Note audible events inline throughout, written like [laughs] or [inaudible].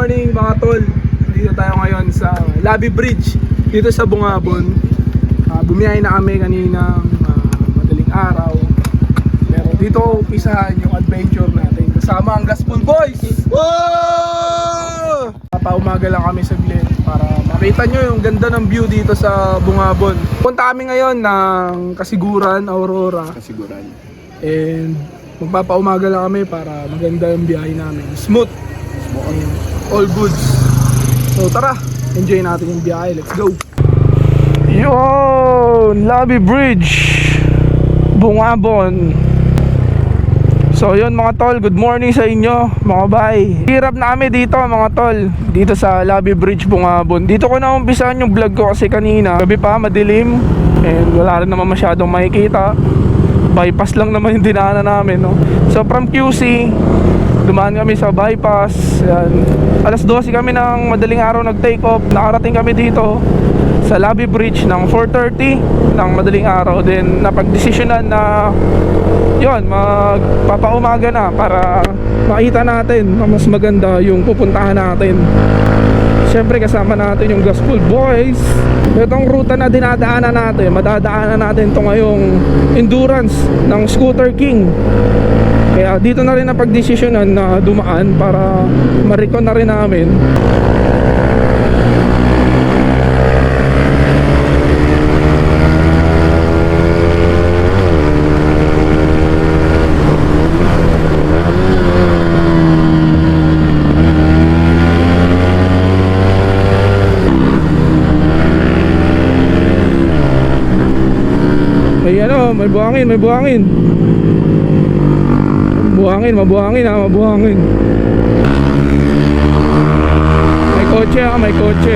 morning mga tol. Dito tayo ngayon sa Labi Bridge dito sa Bungabon. Uh, bumiyahe na kami kanina madaling araw. Pero dito umpisahan yung adventure natin kasama ang Gaspol Boys. Whoa! Papaumaga lang kami saglit para makita nyo yung ganda ng view dito sa Bungabon. Punta kami ngayon ng Kasiguran, Aurora. Kasiguran. And magpapaumaga lang kami para maganda yung biyahe namin. Smooth. And all goods. So tara, enjoy natin yung biyahe. Let's go. Yun! Lobby Bridge. Bungabon. So yun mga tol, good morning sa inyo mga bay. Hirap na kami dito mga tol, dito sa Lobby Bridge Bungabon. Dito ko na umpisahan yung vlog ko kasi kanina. Gabi pa, madilim. And wala rin naman masyadong makikita bypass lang naman yung dinaanan namin no? so from QC dumaan kami sa bypass yan. alas 12 kami ng madaling araw nag take off. Nakarating kami dito sa Lobby Bridge ng 4.30 ng madaling araw. Then napagdesisyonan na yon magpapaumaga na para makita natin na mas maganda yung pupuntahan natin. Siyempre kasama natin yung Gospel Boys. Itong ruta na dinadaanan natin Madadaanan natin ito ngayong endurance ng Scooter King Kaya dito na rin na pagdesisyonan na dumaan Para marikon na rin namin May ano, may buhangin, may buhangin. Buhangin, mabuhangin ha, mabuhangin. May kotse ha, may kotse.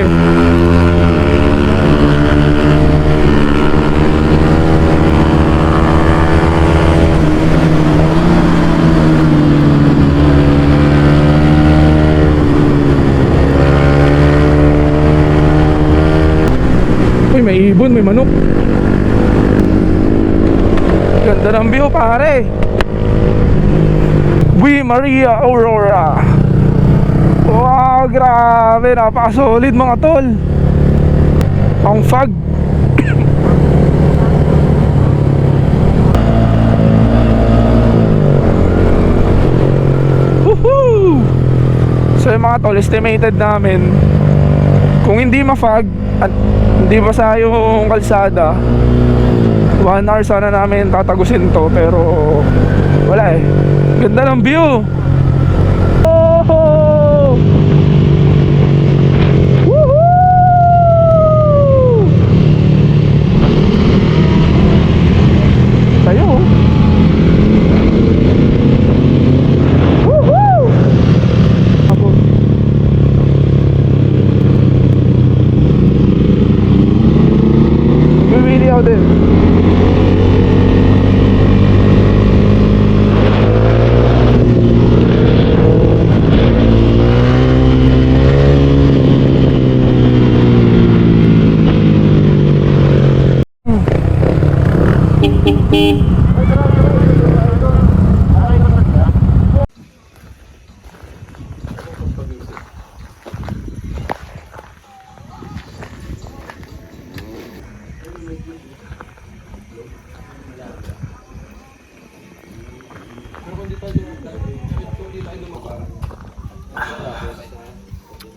Uy, may ibon, may manok. Ganda ng view pare We Maria Aurora Wow, grabe Napaka-solid mga tol Ang fog! [coughs] So yung mga tol, estimated namin Kung hindi ma-fog At hindi basa yung kalsada One hour sana namin tatagusin to pero wala eh. Ganda ng view. Oh! Woohoo! Tayo. oh. Woohoo! Ako. Bibili ako din.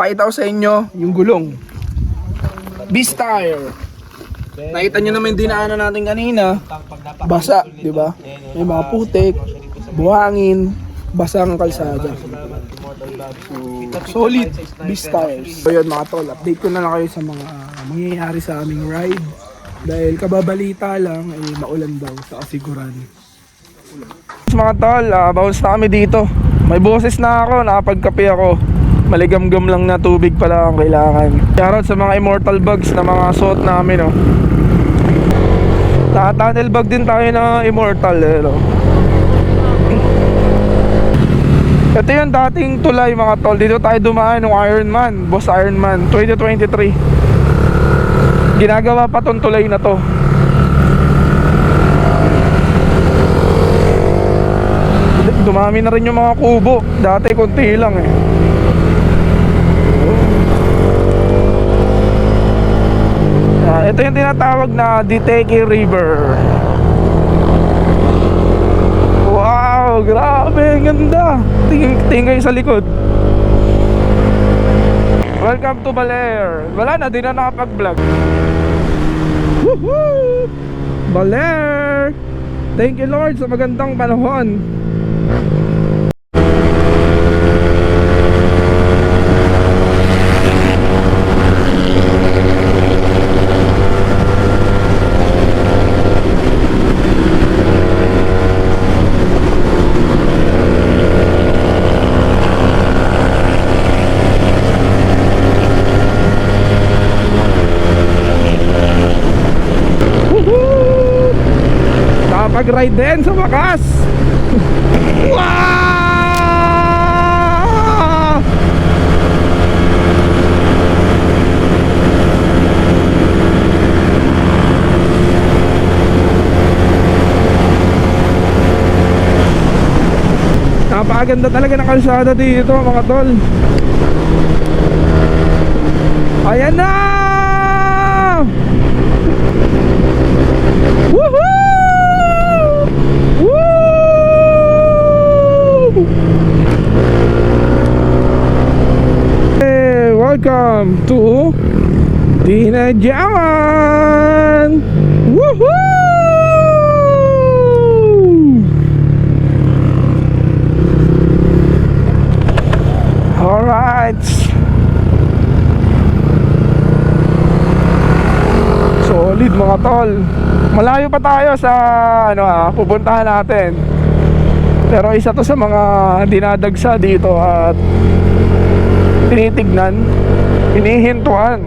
Pakita ko sa inyo yung gulong. Beast tire. Nakita nyo naman yung dinaanan natin kanina. Basa, di ba? May mga putik, buhangin, basa ang kalsada. So, solid beast tires. So yun mga tol, update ko na lang kayo sa mga mangyayari sa aming ride. Dahil kababalita lang, ay maulan daw sa kasiguran. Mga tol, uh, bounce na kami dito. May boses na ako, nakapagkape ako. Maligamgam lang na tubig pala ang kailangan. Shoutout sa mga immortal bugs na mga suot namin, oh. Naka-tunnel bag din tayo na immortal, eh, no? Ito yung dating tulay mga tol. Dito tayo dumaan ng Ironman, Boss Ironman 2023. Ginagawa pa tong tulay na to. Dumami na rin yung mga kubo. Dati konti lang eh. Ito yung tinatawag na Diteki River. Wow, grabe, ang ganda. Tingin, tingin kayo sa likod. Welcome to Baler. Wala na, di na nakapag-vlog. Woohoo! Baler! Thank you Lord sa magandang panahon. Woohoo! Nakapag-ride din sa wakas! Wow! Napakaganda talaga ng kalsada dito mga tol Ayan na! Woohoo! Woo! Hey, welcome to Dinajawan! Woohoo! Alright. Solid mga tol. Malayo pa tayo sa ano ah, pupuntahan natin. Pero isa to sa mga dinadagsa dito at tinitignan, hinihintuan.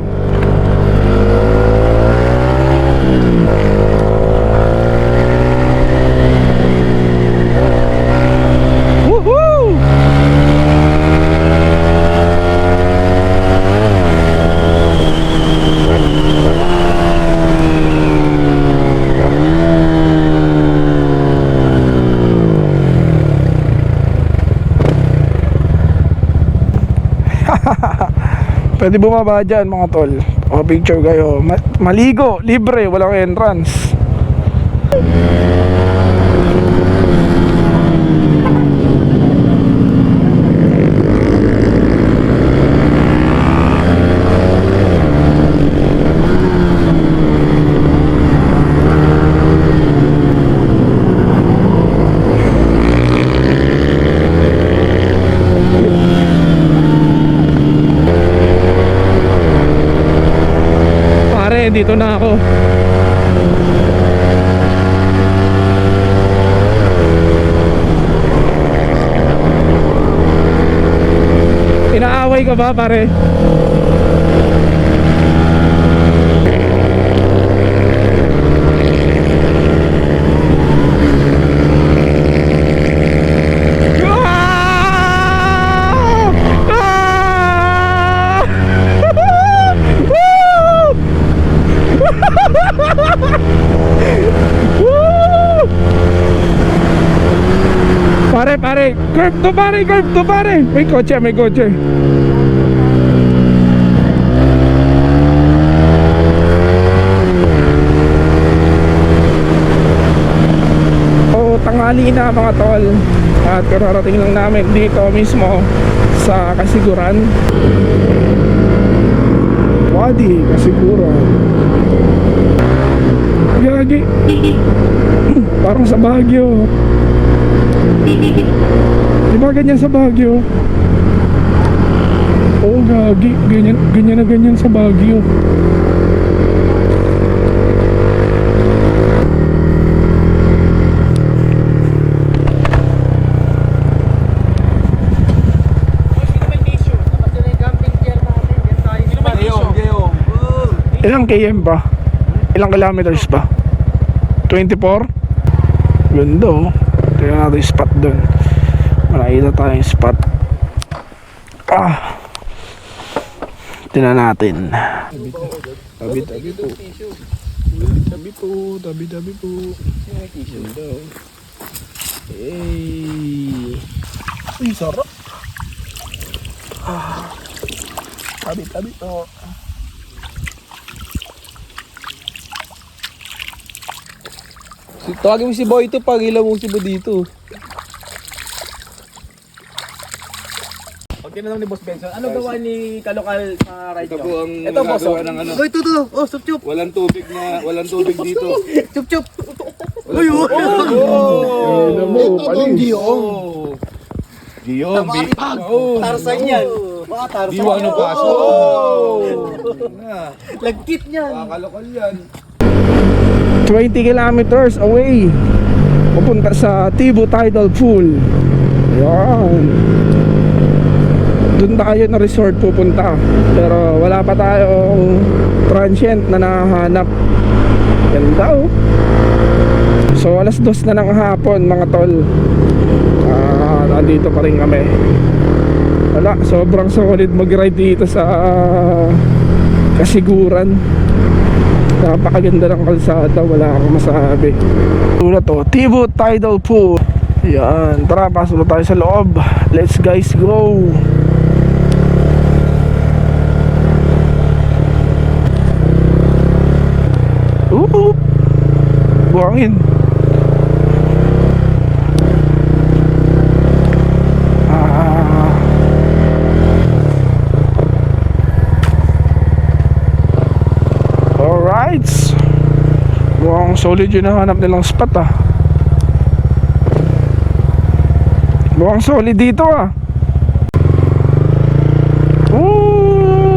Woohoo! Pwede bumaba dyan mga tol. O picture kayo. Ma- Maligo, libre, walang entrance Pare, dito na ako Inaaway ka ba pare? Ah! Ah! Woo! Woo! Pare, pare, curve to pare, curve to pare. May kotse, may kotse. O, tanghali na mga tol. At kararating lang namin dito mismo sa Kasiguran. Wadi, Kasiguran. Gagi. [clears throat] Parang sa Baguio. Di ba ganyan sa Baguio? Oo, gagi. Ganyan, ganyan na ganyan sa Baguio. Ilang km ba? Ilang kilometers ba? 24? Ganda oh. Natin yung spot doon. Makikita tayong spot. Ah. Tingnan natin. Tabi, tabi po. Tabi po, tabi, tabi po. Hey. Ay, sarap. Ah. Tabi, tabi po. Tawagin mo si Boy ito pag ilaw mo si Boy dito. Pag tinanong ni Boss Benson, ano gawa ni Kalokal sa ride Ito po ang Ito boss. oh. ng ano. Uy, ito, ito. Oh, sup, chup. Walang tubig na, walang tubig dito. Chup, chup. Uy, uy. Ano mo, palis. Oh. Gio, bi. Tarsan yan. Baka tarsan. Diwa ano paso. Oh. Na, Lagkit niyan. kakalokal yan. 20 kilometers away. Pupunta sa Tibu Tidal Pool. Ayan. Doon tayo na resort pupunta. Pero wala pa tayong transient na nahanap. Ganda oh. So alas dos na ng hapon mga tol. Ah, nandito pa rin kami. Wala, sobrang solid mag-ride dito sa kasiguran. Napakaganda ng kalsada, wala akong masabi. Tulad to, Tibo Tidal Pool. Yan, tara, pasok na tayo sa loob. Let's guys go. Buhangin. Ah. Alright. Mukhang solid yung nahanap nilang spot ah. Mukhang solid dito ah. Ooh.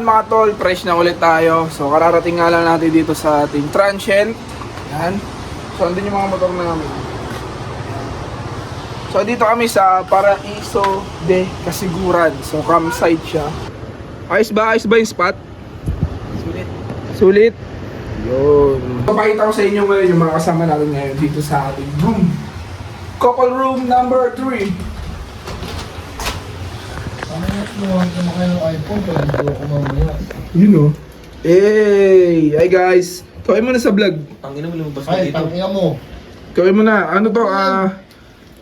Yun mga tol, fresh na ulit tayo. So kararating nga lang natin dito sa ating transient. Yan. So andun yung mga motor namin. So dito kami sa Paraiso de Kasiguran. So campsite siya. Ayos ba? Ayos ba yung spot? Sulit. Sulit? Yun. Papakita ko sa inyo ngayon yung mga kasama natin ngayon dito sa ating room. Couple room number 3. Yun o. Hey! Hi guys! Kawin mo na sa vlog. Ang ina mo lumabas Ay, tangina mo. Kawin mo na. Ano to? Ah...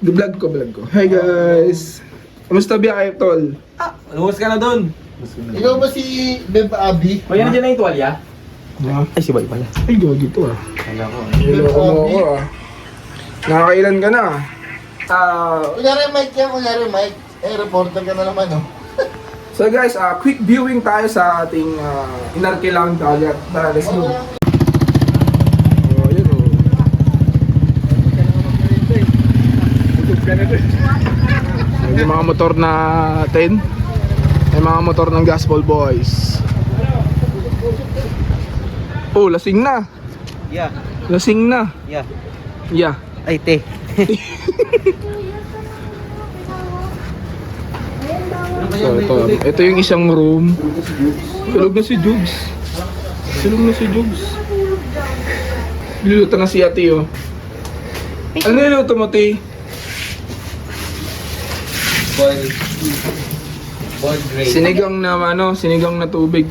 vlog ko, vlog ko. Hi guys! Kamusta biya kayo, tol? Lumabas ka na doon. Ikaw ba si Beb Abi? May nandiyan na yung tuwalya? Ay, si Boy pala. Ay, gagi to ah. Kala ko. Niloko mo ako ah. Nakakailan ka na? Ah... Kunyari Mike yan, kunyari Mike. Eh, reporter ka na naman, oh. So guys, ah quick viewing tayo sa ating uh, inarkilang dagat. Tara, let's go. Oh, yun oh. May mga motor na 10. May mga motor ng Gaspol Boys. Oh, lasing na. Yeah, Lasing na. yeah. Yeah. Ay, te. [laughs] So ito, ito yung isang room. Tulog na si Jugs. Tulog na si Jugs. Niluto na si ate oh. Ano niluto mo, te? Sinigang na ano, sinigang na tubig.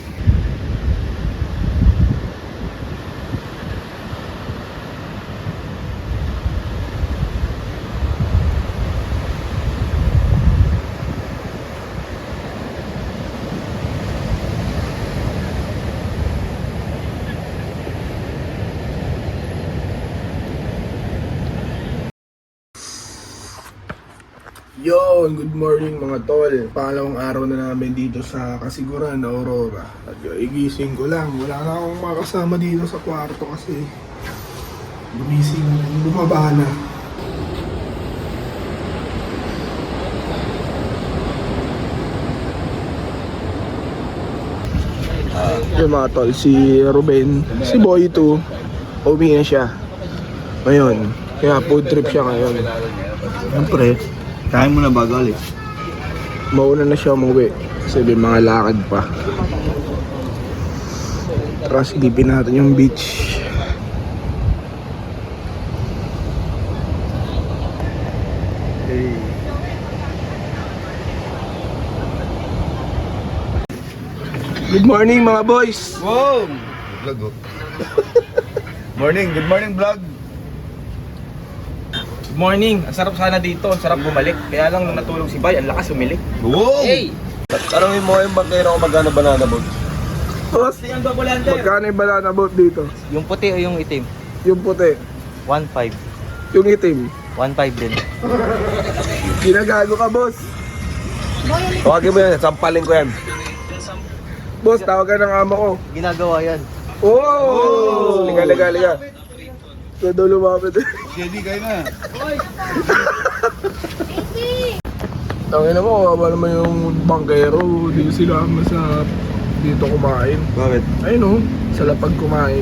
Morning mga tol. Pangalawang araw na namin dito sa Kasiguran Aurora. At igising ko lang. Wala na akong makasama dito sa kwarto kasi gumising bumaba na. Yung mga tol, si Ruben, si Boy 2, uwi na siya. Ngayon, kaya food trip siya ngayon. Siyempre, Kain mo na bago alis. Mauna na siya umuwi. Kasi may mga lakad pa. Tara, silipin natin yung beach. Good morning mga boys! Wow! Vlog oh. [laughs] Morning, good morning vlog! Good morning. Ang sarap sana dito. Ang sarap bumalik. Kaya lang nung natulog si Bay, ang lakas umili. Wow! Tanongin mo yung bangkero kung magkano banana boat. Boss, Yung babulander. magkano yung banana boat dito? Yung puti o yung itim? Yung puti, 1.5. yung itim. 1.5 din. Ginagago ka boss. Tawagin mo yan. Sampalin ko yan. Boss, tawagan ng amo ko. Ginagawa yan. Oh! Liga, liga, liga. Sa dulo lumapit. Steady kayo na. [laughs] Tangina mo, kawawa naman yung bangkero. Di sila sa dito kumain. Bakit? Ayun oh, sa lapag kumain.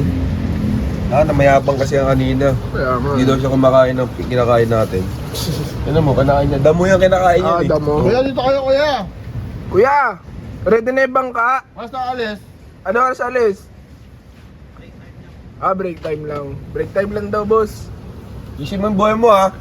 Ah, namayabang kasi ang kanina. Kaya nga. Hindi daw siya kumakain ng kinakain natin. [laughs] Ano mo, kinakain niya. Damo yung kinakain niya Ah, eh. damo. Kuya, dito kayo kuya. Kuya, ready na yung bangka? Basta alis. Ano oras alis? Ah, break time lang. Break time lang daw, boss. Isin mo yung buhay mo ha.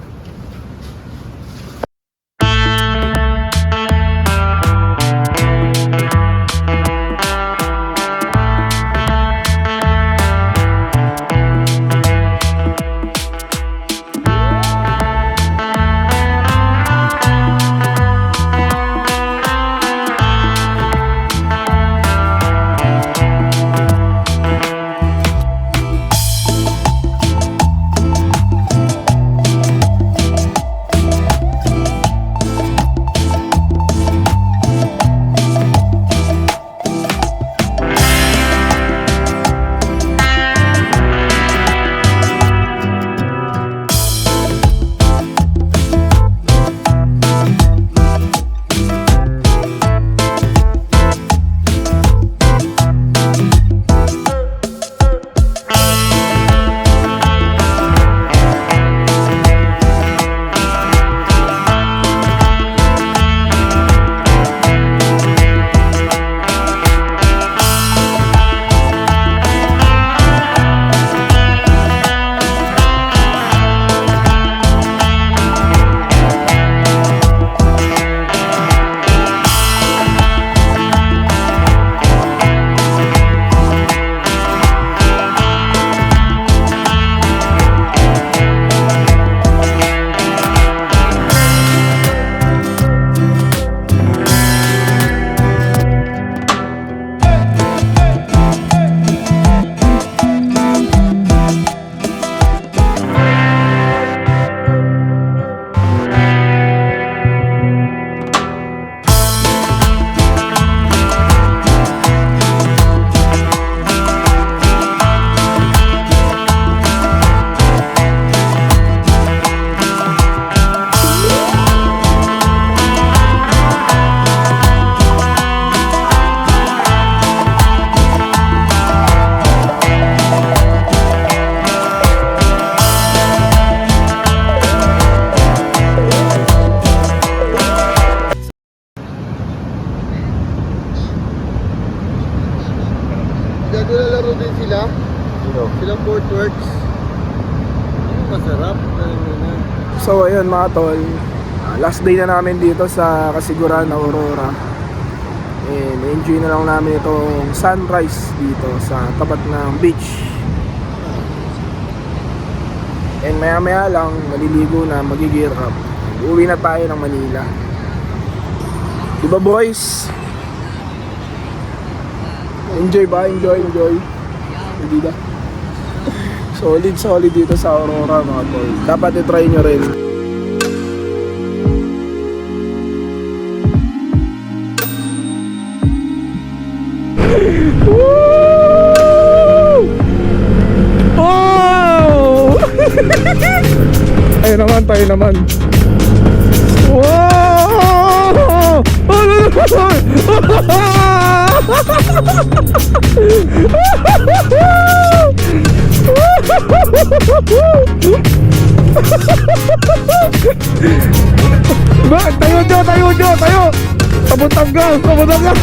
Naglalaro din sila. Silang Fort Works. Masarap. So ayun mga tol, ah, last day na namin dito sa Kasiguran, Aurora. And enjoy na lang namin itong sunrise dito sa tapat ng beach. And maya maya lang, maliligo na, magigir up. Uwi na tayo ng Manila. Diba boys? Enjoy ba? Enjoy, enjoy. Hindi ba? [laughs] solid, solid dito sa Aurora mga tol. Dapat i-try nyo rin. [laughs] Oh! [laughs] Ayun naman, tayo naman. Wow! Ano Ba, tayo dyo, tayo dyo, tayo! Tabutang gas, tabutang gas!